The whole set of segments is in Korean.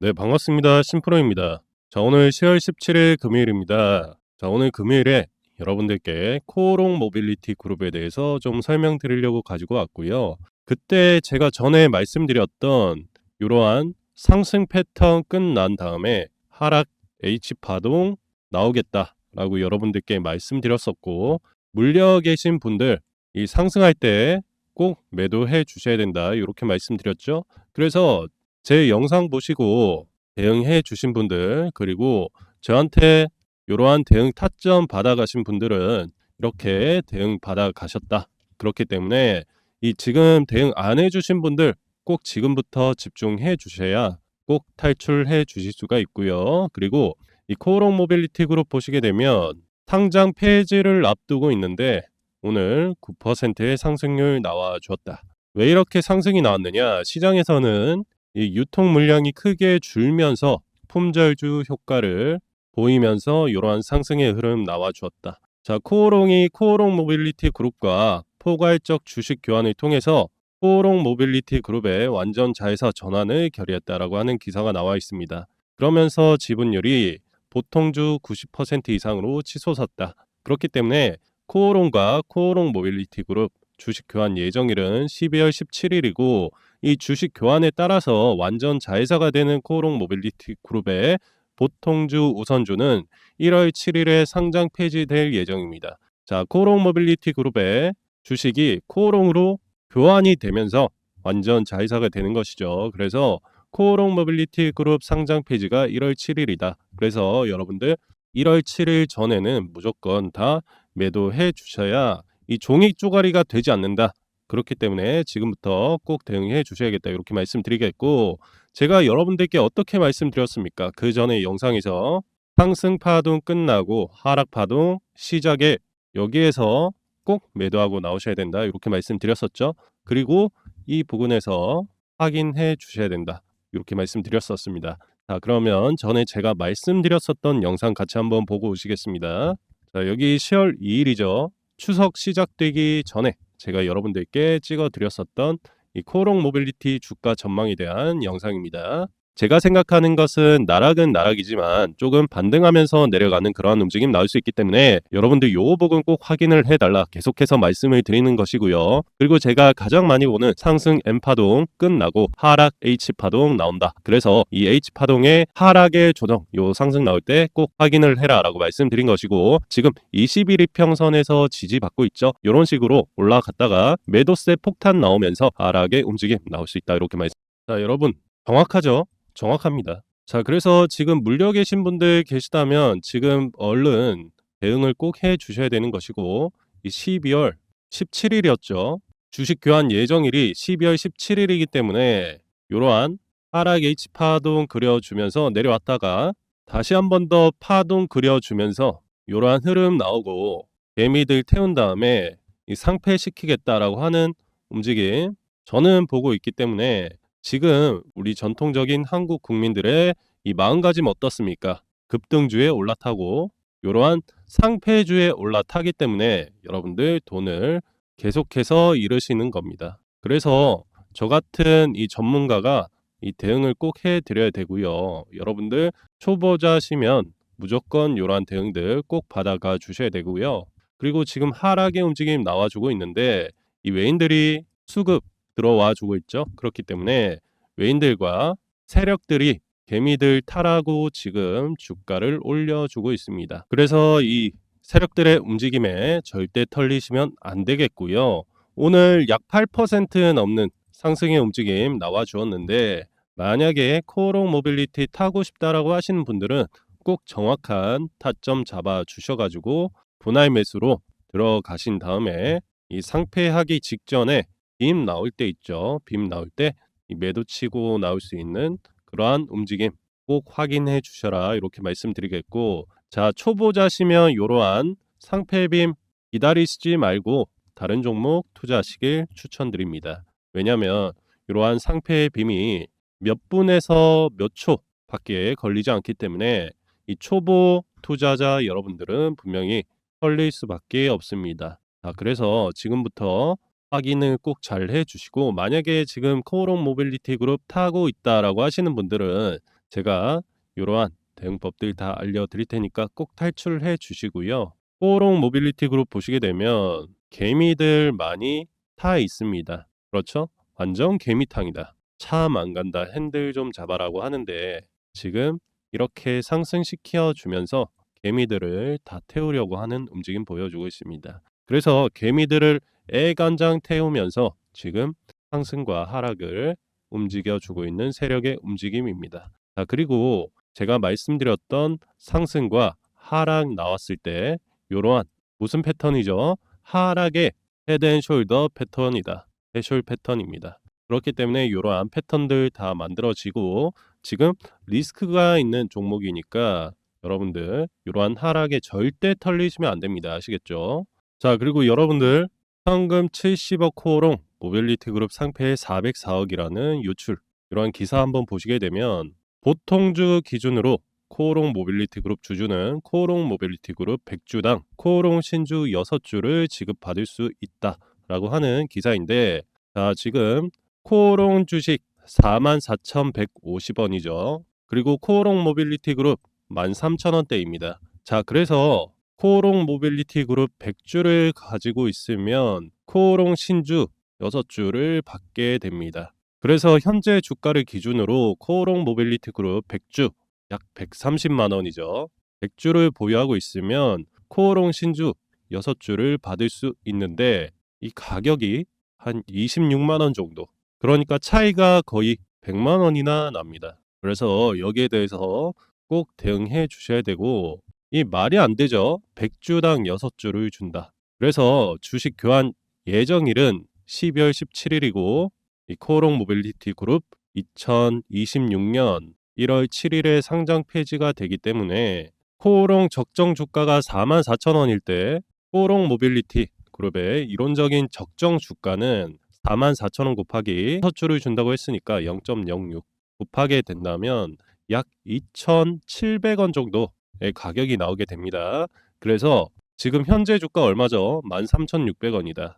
네, 반갑습니다. 심프로입니다. 자, 오늘 10월 17일 금요일입니다. 자, 오늘 금요일에 여러분들께 코오롱 모빌리티 그룹에 대해서 좀 설명드리려고 가지고 왔고요. 그때 제가 전에 말씀드렸던 이러한 상승 패턴 끝난 다음에 하락 H 파동 나오겠다라고 여러분들께 말씀드렸었고 물려 계신 분들 이 상승할 때 꼭 매도해 주셔야 된다 이렇게 말씀드렸죠. 그래서 제 영상 보시고 대응해 주신 분들 그리고 저한테 이러한 대응 타점 받아가신 분들은 이렇게 대응 받아가셨다. 그렇기 때문에 이 지금 대응 안 해주신 분들 꼭 지금부터 집중해 주셔야 꼭 탈출해 주실 수가 있고요. 그리고 이 코오롱 모빌리티 그룹 보시게 되면 상장 폐지를 앞두고 있는데 오늘 9%의 상승률 나와 주었다. 왜 이렇게 상승이 나왔느냐? 시장에서는 이 유통 물량이 크게 줄면서 품절주 효과를 보이면서 이러한 상승의 흐름 나와 주었다. 자, 코오롱이 코오롱 모빌리티 그룹과 포괄적 주식 교환을 통해서 코오롱 모빌리티 그룹의 완전 자회사 전환을 결의했다라고 하는 기사가 나와 있습니다. 그러면서 지분율이 보통주 90% 이상으로 치솟았다. 그렇기 때문에 코오롱과 코오롱 모빌리티 그룹 주식 교환 예정일은 12월 17일이고 이 주식 교환에 따라서 완전 자회사가 되는 코오롱 모빌리티 그룹의 보통주 우선주는 1월 7일에 상장 폐지될 예정입니다. 자, 코오롱 모빌리티 그룹의 주식이 코오롱으로 교환이 되면서 완전 자회사가 되는 것이죠. 그래서 코오롱 모빌리티 그룹 상장 폐지가 1월 7일이다. 그래서 여러분들 1월 7일 전에는 무조건 다 매도해 주셔야 이 종이 쪼가리가 되지 않는다. 그렇기 때문에 지금부터 꼭 대응해 주셔야겠다. 이렇게 말씀드리겠고 제가 여러분들께 어떻게 말씀드렸습니까? 그 전에 영상에서 상승 파동 끝나고 하락 파동 시작에 여기에서 꼭 매도하고 나오셔야 된다. 이렇게 말씀드렸었죠. 그리고 이 부분에서 확인해 주셔야 된다. 이렇게 말씀드렸었습니다. 자, 그러면 전에 제가 말씀드렸었던 영상 같이 한번 보고 오시겠습니다. 자, 여기 10월 2일이죠. 추석 시작되기 전에 제가 여러분들께 찍어 드렸었던 이 코롱 모빌리티 주가 전망에 대한 영상입니다. 제가 생각하는 것은 나락은 나락이지만 조금 반등하면서 내려가는 그러한 움직임 나올 수 있기 때문에 여러분들 요 부분 꼭 확인을 해달라 계속해서 말씀을 드리는 것이고요. 그리고 제가 가장 많이 보는 상승 M파동 끝나고 하락 H파동 나온다. 그래서 이 H파동의 하락의 조정 요 상승 나올 때 꼭 확인을 해라 라고 말씀드린 것이고 지금 21일 평선에서 지지받고 있죠. 이런 식으로 올라갔다가 매도세 폭탄 나오면서 하락의 움직임 나올 수 있다 이렇게 말씀 자 여러분 정확하죠? 정확합니다. 자, 그래서 지금 물려 계신 분들 계시다면 지금 얼른 대응을 꼭 해 주셔야 되는 것이고 이 12월 17일이었죠. 주식 교환 예정일이 12월 17일이기 때문에 이러한 하락 H 파동 그려주면서 내려왔다가 다시 한 번 더 파동 그려주면서 이러한 흐름 나오고 개미들 태운 다음에 이 상패시키겠다라고 하는 움직임 저는 보고 있기 때문에 지금 우리 전통적인 한국 국민들의 이 마음가짐 어떻습니까? 급등주에 올라타고 이러한 상패주에 올라타기 때문에 여러분들 돈을 계속해서 잃으시는 겁니다. 그래서 저 같은 이 전문가가 이 대응을 꼭 해드려야 되고요. 여러분들 초보자시면 무조건 이러한 대응들 꼭 받아가 주셔야 되고요. 그리고 지금 하락의 움직임 나와주고 있는데 이 외인들이 수급 들어와 주고 있죠. 그렇기 때문에 외인들과 세력들이 개미들 타라고 지금 주가를 올려주고 있습니다. 그래서 이 세력들의 움직임에 절대 털리시면 안 되겠고요. 오늘 약 8% 넘는 상승의 움직임 나와 주었는데 만약에 코오롱 모빌리티 타고 싶다라고 하시는 분들은 꼭 정확한 타점 잡아 주셔가지고 분할 매수로 들어가신 다음에 이 상패하기 직전에 빔 나올 때 있죠. 빔 나올 때 매도 치고 나올 수 있는 그러한 움직임 꼭 확인해 주셔라 이렇게 말씀드리겠고 자 초보자시면 이러한 상패빔 기다리시지 말고 다른 종목 투자하시길 추천드립니다. 왜냐하면 이러한 상패 빔이 몇 분에서 몇 초 밖에 걸리지 않기 때문에 이 초보 투자자 여러분들은 분명히 털릴 수밖에 없습니다. 자, 그래서 지금부터 확인을 꼭 잘 해주시고 만약에 지금 코오롱 모빌리티 그룹 타고 있다라고 하시는 분들은 제가 이러한 대응법들 다 알려드릴 테니까 꼭 탈출해 주시고요. 코오롱 모빌리티 그룹 보시게 되면 개미들 많이 타 있습니다. 그렇죠? 완전 개미탕이다. 참안 간다. 핸들 좀 잡아라고 하는데 지금 이렇게 상승시켜 주면서 개미들을 다 태우려고 하는 움직임 보여주고 있습니다. 그래서 개미들을 애간장 태우면서 지금 상승과 하락을 움직여주고 있는 세력의 움직임입니다. 자, 그리고 제가 말씀드렸던 상승과 하락 나왔을 때 이러한 무슨 패턴이죠? 하락의 헤드앤숄더 패턴이다. 해숄 패턴입니다. 그렇기 때문에 이러한 패턴들 다 만들어지고 지금 리스크가 있는 종목이니까 여러분들 이러한 하락에 절대 털리시면 안 됩니다. 아시겠죠? 자, 그리고 여러분들 현금 70억 코오롱 모빌리티 그룹 상패 404억이라는 유출 이러한 기사 한번 보시게 되면 보통주 기준으로 코오롱 모빌리티 그룹 주주는 코오롱 모빌리티 그룹 100주당 코오롱 신주 6주를 지급받을 수 있다라고 하는 기사인데 자, 지금 코오롱 주식 44,150원이죠. 그리고 코오롱 모빌리티 그룹 13,000원대입니다. 자, 그래서 코오롱 모빌리티 그룹 100주를 가지고 있으면 코오롱 신주 6주를 받게 됩니다. 그래서 현재 주가를 기준으로 코오롱 모빌리티 그룹 100주 약 130만 원이죠. 100주를 보유하고 있으면 코오롱 신주 6주를 받을 수 있는데 이 가격이 한 26만 원 정도. 그러니까 차이가 거의 100만 원이나 납니다. 그래서 여기에 대해서 꼭 대응해 주셔야 되고 이 말이 안 되죠. 100주당 6주를 준다. 그래서 주식 교환 예정일은 12월 17일이고 이 코오롱 모빌리티 그룹 2026년 1월 7일에 상장 폐지가 되기 때문에 코오롱 적정 주가가 44,000원일 때 코오롱 모빌리티 그룹의 이론적인 적정 주가는 44,000원 곱하기 서출을 준다고 했으니까 0.06 곱하게 된다면 약 2,700원 정도의 가격이 나오게 됩니다. 그래서 지금 현재 주가 얼마죠? 13,600원이다.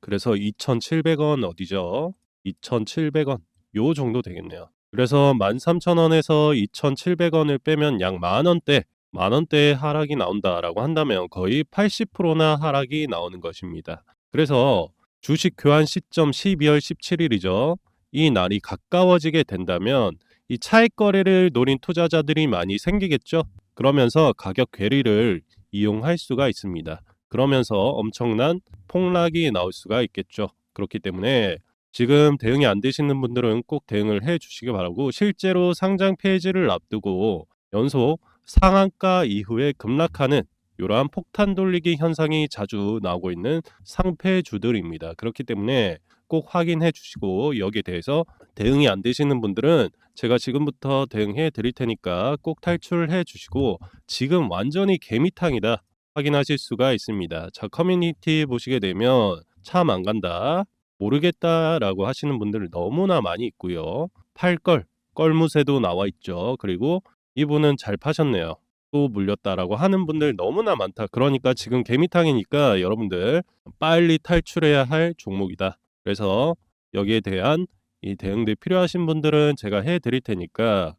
그래서 2,700원 어디죠? 2,700원 요 정도 되겠네요. 그래서 13,000원에서 2,700원을 빼면 약 만원대 만원대의 하락이 나온다라고 한다면 거의 80%나 하락이 나오는 것입니다. 그래서 주식 교환 시점 12월 17일이죠. 이 날이 가까워지게 된다면 이 차익 거래를 노린 투자자들이 많이 생기겠죠. 그러면서 가격 괴리를 이용할 수가 있습니다. 그러면서 엄청난 폭락이 나올 수가 있겠죠. 그렇기 때문에 지금 대응이 안 되시는 분들은 꼭 대응을 해 주시기 바라고 실제로 상장 폐지를 앞두고 연속 상한가 이후에 급락하는 이러한 폭탄 돌리기 현상이 자주 나오고 있는 상패주들입니다. 그렇기 때문에 꼭 확인해 주시고 여기에 대해서 대응이 안 되시는 분들은 제가 지금부터 대응해 드릴 테니까 꼭 탈출해 주시고 지금 완전히 개미탕이다 확인하실 수가 있습니다. 자 커뮤니티 보시게 되면 참 안 간다 모르겠다라고 하시는 분들 너무나 많이 있고요. 팔걸 껄무새도 나와 있죠. 그리고 이분은 잘 파셨네요. 또 물렸다라고 하는 분들 너무나 많다. 그러니까 지금 개미탕이니까 여러분들 빨리 탈출해야 할 종목이다. 그래서 여기에 대한 이 대응들 필요하신 분들은 제가 해 드릴 테니까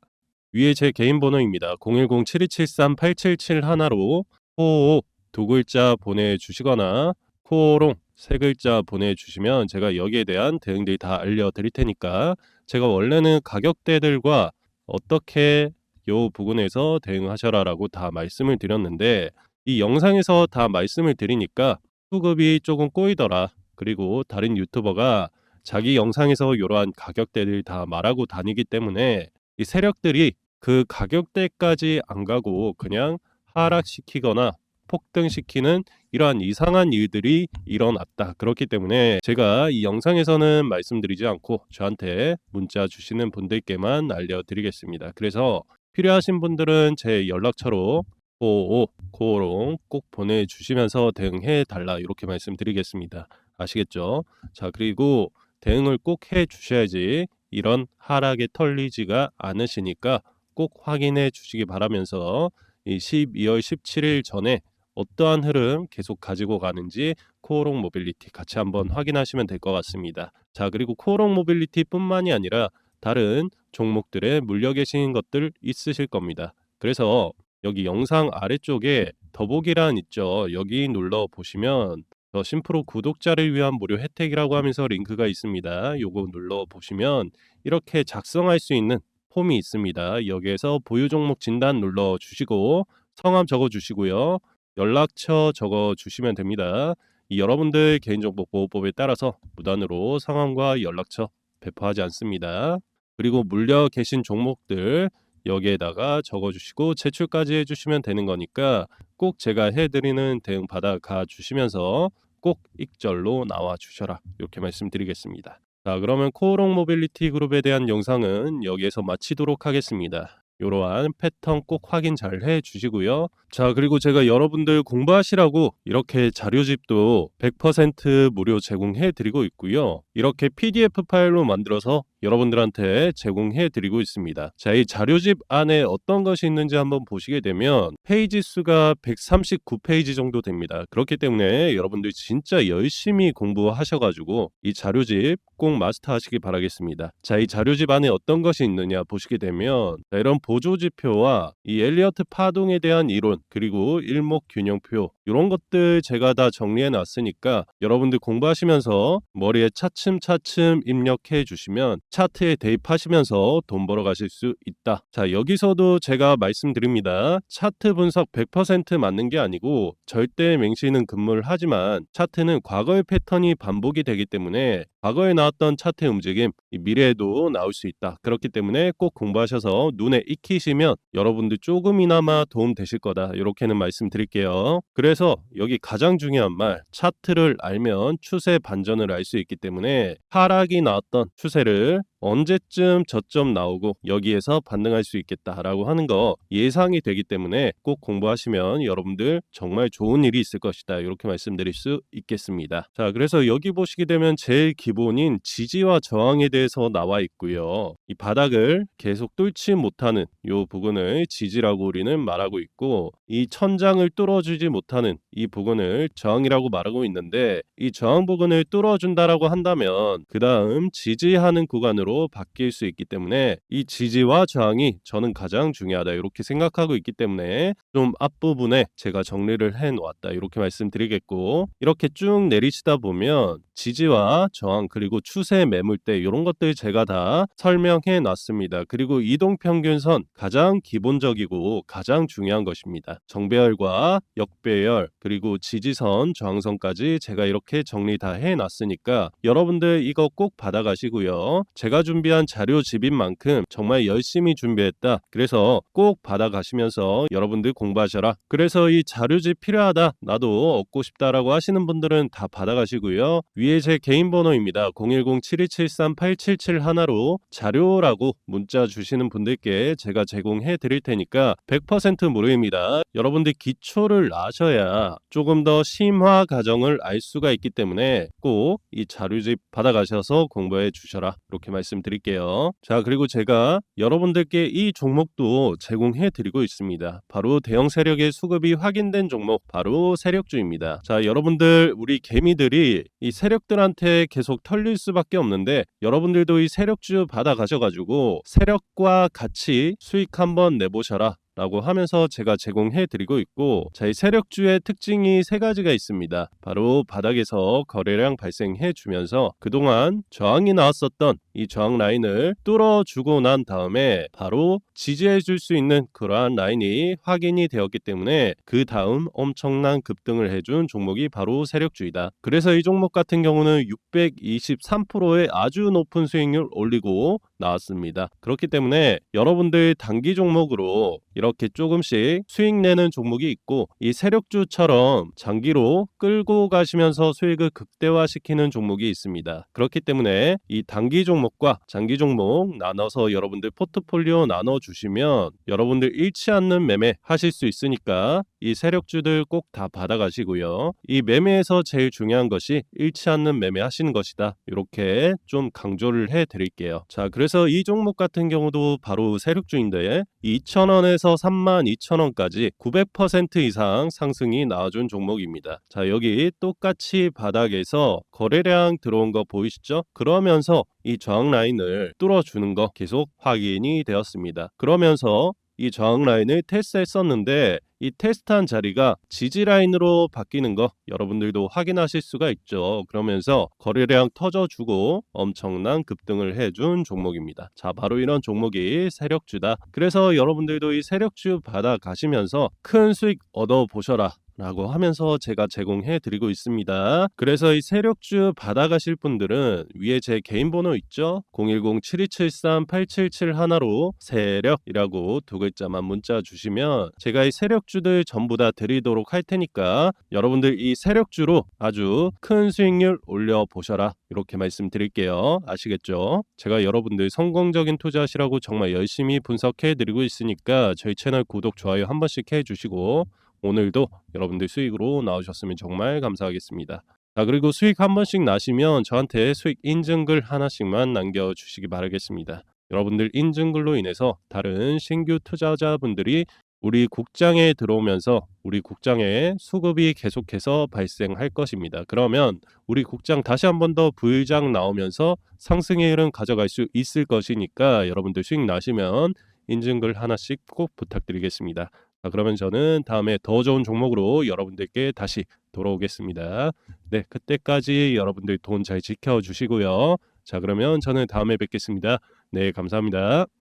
위에 제 개인 번호입니다. 010-7273-8771로 호호 두 글자 보내주시거나 코롱 세 글자 보내주시면 제가 여기에 대한 대응들이 다 알려드릴 테니까 제가 원래는 가격대들과 어떻게 요 부분에서 대응하셔라라고 다 말씀을 드렸는데 이 영상에서 다 말씀을 드리니까 수급이 조금 꼬이더라. 그리고 다른 유튜버가 자기 영상에서 이러한 가격대를 다 말하고 다니기 때문에 이 세력들이 그 가격대까지 안 가고 그냥 하락시키거나 폭등시키는 이러한 이상한 일들이 일어났다. 그렇기 때문에 제가 이 영상에서는 말씀드리지 않고 저한테 문자 주시는 분들께만 알려드리겠습니다. 그래서 필요하신 분들은 제 연락처로 고오 고롱 꼭 보내주시면서 대응해 달라 이렇게 말씀드리겠습니다. 아시겠죠? 자 그리고 대응을 꼭 해 주셔야지 이런 하락에 털리지가 않으시니까 꼭 확인해 주시기 바라면서 이 12월 17일 전에 어떠한 흐름 계속 가지고 가는지 코오롱 모빌리티 같이 한번 확인하시면 될 것 같습니다. 자 그리고 코오롱 모빌리티뿐만이 아니라 다른 종목들에 물려 계신 것들 있으실 겁니다. 그래서 여기 영상 아래쪽에 더보기란 있죠. 여기 눌러 보시면 저 심프로 구독자를 위한 무료 혜택이라고 하면서 링크가 있습니다. 요거 눌러 보시면 이렇게 작성할 수 있는 폼이 있습니다. 여기에서 보유 종목 진단 눌러 주시고 성함 적어 주시고요. 연락처 적어 주시면 됩니다. 이 여러분들 개인정보 보호법에 따라서 무단으로 성함과 연락처 배포하지 않습니다. 그리고 물려 계신 종목들 여기에다가 적어주시고 제출까지 해주시면 되는 거니까 꼭 제가 해드리는 대응 받아가 주시면서 꼭 익절로 나와 주셔라 이렇게 말씀드리겠습니다. 자 그러면 코오롱 모빌리티 그룹에 대한 영상은 여기에서 마치도록 하겠습니다. 이러한 패턴 꼭 확인 잘 해 주시고요. 자, 그리고 제가 여러분들 공부하시라고 이렇게 자료집도 100% 무료 제공해 드리고 있고요. 이렇게 PDF 파일로 만들어서 여러분들한테 제공해 드리고 있습니다. 자, 이 자료집 안에 어떤 것이 있는지 한번 보시게 되면 페이지 수가 139페이지 정도 됩니다. 그렇기 때문에 여러분들 진짜 열심히 공부하셔가지고 이 자료집 꼭 마스터하시기 바라겠습니다. 자, 이 자료집 안에 어떤 것이 있느냐 보시게 되면 자, 이런 보조지표와 이 엘리어트 파동에 대한 이론 그리고 일목균형표 이런 것들 제가 다 정리해 놨으니까 여러분들 공부하시면서 머리에 차츰차츰 입력해 주시면 차트에 대입하시면서 돈 벌어 가실 수 있다. 자, 여기서도 제가 말씀드립니다. 차트 분석 100% 맞는 게 아니고 절대 맹시는 근무를 하지만 차트는 과거의 패턴이 반복이 되기 때문에 과거에 나왔던 차트의 움직임 이 미래에도 나올 수 있다. 그렇기 때문에 꼭 공부하셔서 눈에 익히시면 여러분들 조금이나마 도움 되실 거다. 이렇게는 말씀드릴게요. 그래서 여기 가장 중요한 말 차트를 알면 추세 반전을 알 수 있기 때문에 하락이 나왔던 추세를 언제쯤 저점 나오고 여기에서 반등할 수 있겠다라고 하는 거 예상이 되기 때문에 꼭 공부하시면 여러분들 정말 좋은 일이 있을 것이다. 이렇게 말씀드릴 수 있겠습니다. 자, 그래서 여기 보시게 되면 제일 기본인 지지와 저항에 대해서 나와 있고요. 이 바닥을 계속 뚫지 못하는 이 부분을 지지라고 우리는 말하고 있고 이 천장을 뚫어주지 못하는 이 부분을 저항이라고 말하고 있는데 이 저항 부분을 뚫어준다라고 한다면 그 다음 지지하는 구간으로 바뀔 수 있기 때문에 이 지지와 저항이 저는 가장 중요하다 이렇게 생각하고 있기 때문에 좀 앞부분에 제가 정리를 해 놓았다 이렇게 말씀드리겠고 이렇게 쭉 내리시다 보면 지지와 저항 그리고 추세 매물대 이런 것들 제가 다 설명해 놨습니다. 그리고 이동 평균선 가장 기본적이고 가장 중요한 것입니다. 정배열과 역배열 그리고 지지선 저항선까지 제가 이렇게 정리 다 해 놨으니까 여러분들 이거 꼭 받아가시고요. 제가 준비한 자료집인 만큼 정말 열심히 준비했다. 그래서 꼭 받아가시면서 여러분들 공부하셔라. 그래서 이 자료집 필요하다. 나도 얻고 싶다라고 하시는 분들은 다 받아가시고요. 위에 제 개인 번호입니다. 010-7273-877 하나로 자료라고 문자 주시는 분들께 제가 제공해 드릴 테니까 100% 무료입니다. 여러분들 기초를 아셔야 조금 더 심화 과정을 알 수가 있기 때문에 꼭 이 자료집 받아가셔서 공부해 주셔라. 이렇게 말씀 드릴게요. 자, 그리고 제가 여러분들께 이 종목도 제공해 드리고 있습니다. 바로 대형 세력의 수급이 확인된 종목, 바로 세력주입니다. 자, 여러분들 우리 개미들이 이 세력들한테 계속 털릴 수밖에 없는데 여러분들도 이 세력주 받아 가셔가지고 세력과 같이 수익 한번 내보셔라. 라고 하면서 제가 제공해 드리고 있고 자, 이 세력주의 특징이 세 가지가 있습니다. 바로 바닥에서 거래량 발생해 주면서 그동안 저항이 나왔었던 이 저항 라인을 뚫어주고 난 다음에 바로 지지해 줄 수 있는 그러한 라인이 확인이 되었기 때문에 그 다음 엄청난 급등을 해준 종목이 바로 세력주이다. 그래서 이 종목 같은 경우는 623%의 아주 높은 수익률 올리고 나왔습니다. 그렇기 때문에 여러분들 단기 종목으로 이렇게 조금씩 수익 내는 종목이 있고 이 세력주처럼 장기로 끌고 가시면서 수익을 극대화시키는 종목이 있습니다. 그렇기 때문에 이 단기 종목 과 장기 종목 나눠서 여러분들 포트폴리오 나눠 주시면 여러분들 잃지 않는 매매 하실 수 있으니까 이 세력주들 꼭 다 받아가시고요. 이 매매에서 제일 중요한 것이 잃지 않는 매매 하시는 것이다. 이렇게 좀 강조를 해 드릴게요. 자, 그래서 이 종목 같은 경우도 바로 세력주인데 2,000원에서 32,000원까지 900% 이상 상승이 나와준 종목입니다. 자, 여기 똑같이 바닥에서 거래량 들어온 거 보이시죠? 그러면서 이 저항 라인을 뚫어주는 거 계속 확인이 되었습니다. 그러면서 이 저항 라인을 테스트했었는데 이 테스트한 자리가 지지 라인으로 바뀌는 거 여러분들도 확인하실 수가 있죠. 그러면서 거래량 터져주고 엄청난 급등을 해준 종목입니다. 자, 바로 이런 종목이 세력주다. 그래서 여러분들도 이 세력주 받아 가시면서 큰 수익 얻어 보셔라. 라고 하면서 제가 제공해 드리고 있습니다. 그래서 이 세력주 받아가실 분들은 위에 제 개인 번호 있죠? 010-7273-8771로 세력이라고 두 글자만 문자 주시면 제가 이 세력주들 전부 다 드리도록 할 테니까 여러분들 이 세력주로 아주 큰 수익률 올려 보셔라. 이렇게 말씀드릴게요. 아시겠죠? 제가 여러분들 성공적인 투자하시라고 정말 열심히 분석해 드리고 있으니까 저희 채널 구독, 좋아요 한 번씩 해 주시고 오늘도 여러분들 수익으로 나오셨으면 정말 감사하겠습니다. 자, 그리고 수익 한 번씩 나시면 저한테 수익 인증글 하나씩만 남겨주시기 바라겠습니다. 여러분들 인증글로 인해서 다른 신규 투자자분들이 우리 국장에 들어오면서 우리 국장에 수급이 계속해서 발생할 것입니다. 그러면 우리 국장 다시 한 번 더 부일장 나오면서 상승의 흐름 가져갈 수 있을 것이니까 여러분들 수익 나시면 인증글 하나씩 꼭 부탁드리겠습니다. 자, 그러면 저는 다음에 더 좋은 종목으로 여러분들께 다시 돌아오겠습니다. 네, 그때까지 여러분들 돈 잘 지켜주시고요. 자, 그러면 저는 다음에 뵙겠습니다. 네, 감사합니다.